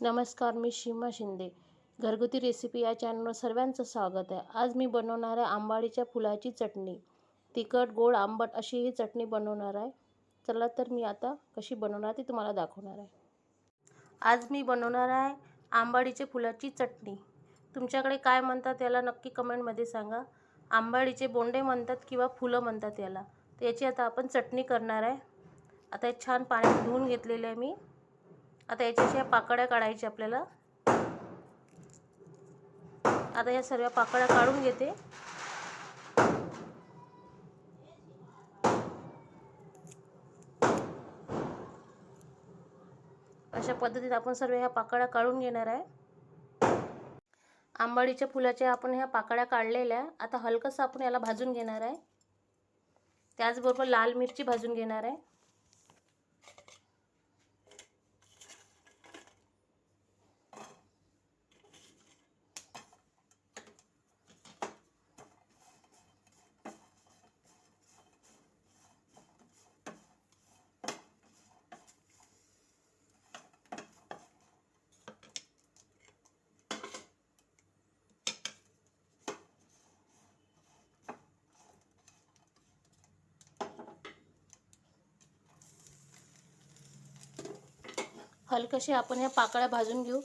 नमस्कार मी सीमा शिंदे. घरगुती रेसिपी या चॅनलवर सर्वांचं स्वागत आहे. आज मी बनवणार आहे आंबाडीच्या फुलाची चटणी. तिखट गोड आंबट अशी ही चटणी बनवणार आहे. चला तर मी आता कशी बनवणार ती तुम्हाला दाखवणार आहे. आज मी बनवणार आहे आंबाडीच्या फुलाची चटणी. तुमच्याकडे काय म्हणतात त्याला नक्की कमेंटमध्ये सांगा. आंबाडीचे बोंडे म्हणतात किंवा फुलं म्हणतात याला. तर याची आता आपण चटणी करणार आहे. आता हे छान पाण्यात धुवून घेतलेले आहे मी. आता याच्या ह्या पाकळ्या काढायच्या आपल्याला. आता या सर्व पाकळ्या काढून घेते. अशा पद्धतीत आपण सर्व ह्या पाकळ्या काढून घेणार आहे. आंबाडीच्या फुलाच्या आपण ह्या पाकळ्या काढलेल्या आता हलकंसं आपण याला भाजून घेणार आहे. त्याचबरोबर लाल मिरची भाजून घेणार आहे. हलकशी आपण ह्या पाकळ्या भाजून घेऊ.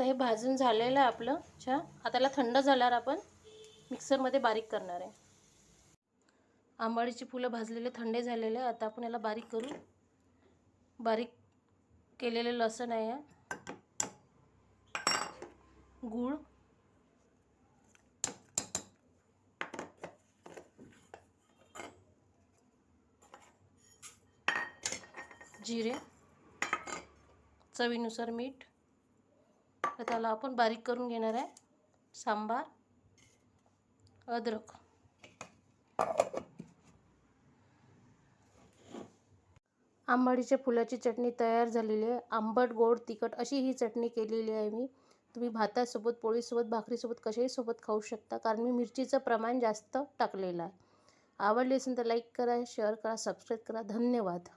आता हे भाजून झालेलं आहे आपलं छान आता याला थंड झाल्यावर आपण मिक्सरमध्ये बारीक करणार आहे. आंबाडीची फुलं भाजलेले थंडे झालेले आहे आता आपण याला बारीक करू बारीक केलेले लसण आहे. गूळ. जिरे. चवीनुसार मीठ. तर त्याला आपण बारीक करून घेणार आहे. सांबार अद्रक. आंबाडीच्या फुलाची चटणी तयार झालेली आहे. आंबट गोड तिखट अशी ही चटणी केलेली आहे मी. तुम्ही भातासोबत पोळीसोबत भाकरीसोबत कशाही सोबत खाऊ शकता कारण मी मिरचीचं प्रमाण जास्त टाकलेलं आहे. आवडली असेल तर लाईक करा शेअर करा सबस्क्राईब करा. धन्यवाद.